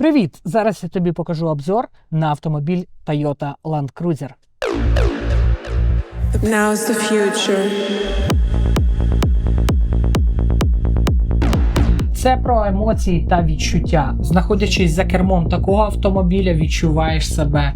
Привіт! Зараз я тобі покажу обзор на автомобіль Toyota Land Cruiser. Now's the future. Це про емоції та відчуття. Знаходячись за кермом такого автомобіля, відчуваєш себе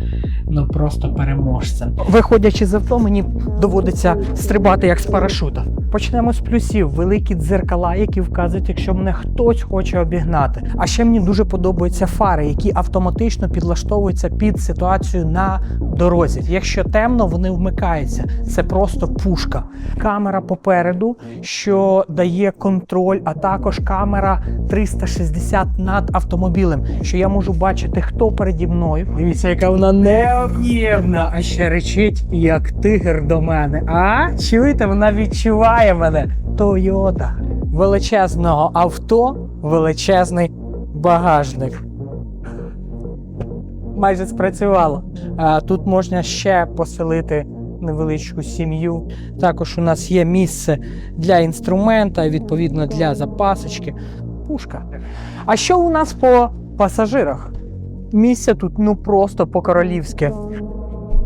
ну просто переможцем. Виходячи з авто, мені доводиться стрибати як з парашута. Почнемо з плюсів: великі дзеркала, які вказують, якщо мене хтось хоче обігнати. А ще мені дуже подобаються фари, які автоматично підлаштовуються під ситуацію на дорозі. Якщо темно, вони вмикаються. Це просто пушка. Камера попереду, що дає контроль, а також камера 360 над автомобілем, що я можу бачити, хто переді мною. Дивіться, яка вона необ'ємна, а ще речить, як тигр до мене. А чуєте, вона відчуває мене. Тойота величезного авто, величезний багажник майже спрацювало. Тут можна ще поселити невеличку сім'ю. Також у нас є місце для інструмента, відповідно для запасочки. Пушка. А що у нас по пасажирах? Місця тут ну просто по-королівськи.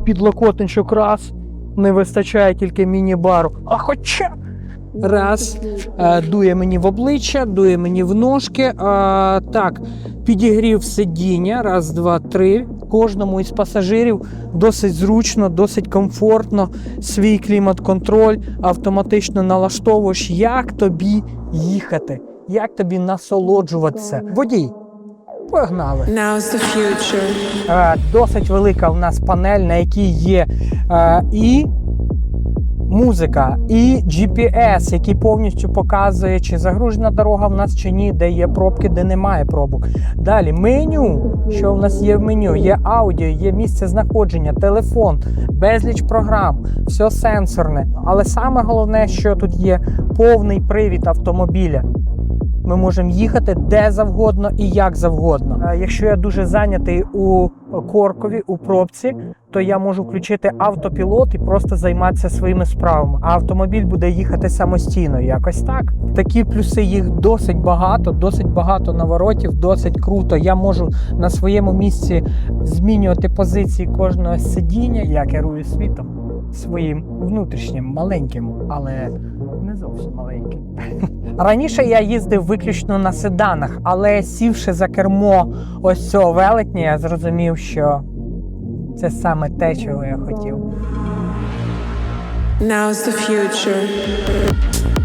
Підлокотничок раз, не вистачає тільки міні-бару. А хоча. Раз, е, дує мені в обличчя, дує мені в ножки. Е, так, підігрів сидіння. Раз, два, три. Кожному із пасажирів досить зручно, досить комфортно. Свій клімат-контроль автоматично налаштовуєш, як тобі їхати, як тобі насолоджуватися. Водій. Погнали. Now's the future. Е, Досить велика у нас панель, на якій є і музика, і GPS, який повністю показує, чи загружена дорога в нас чи ні, де є пробки, де немає пробок. Далі меню. Що в нас є в меню? Є аудіо, є місце знаходження, телефон, безліч програм, все сенсорне. Але саме головне, що тут є повний привід автомобіля. Ми можемо їхати де завгодно і як завгодно. Е, Якщо я дуже зайнятий у коркові, у пробці, то я можу включити автопілот і просто займатися своїми справами. А автомобіль буде їхати самостійно. Якось так. Такі плюси їх досить багато, досить багато наворотів, досить круто. Я можу на своєму місці змінювати позиції кожного сидіння. Я керую світом своїм внутрішнім, маленьким, але не зовсім маленьким. Раніше я їздив виключно на седанах, але сівши за кермо ось цього велетня, я зрозумів, що це саме те, чого я хотів. Now's the future.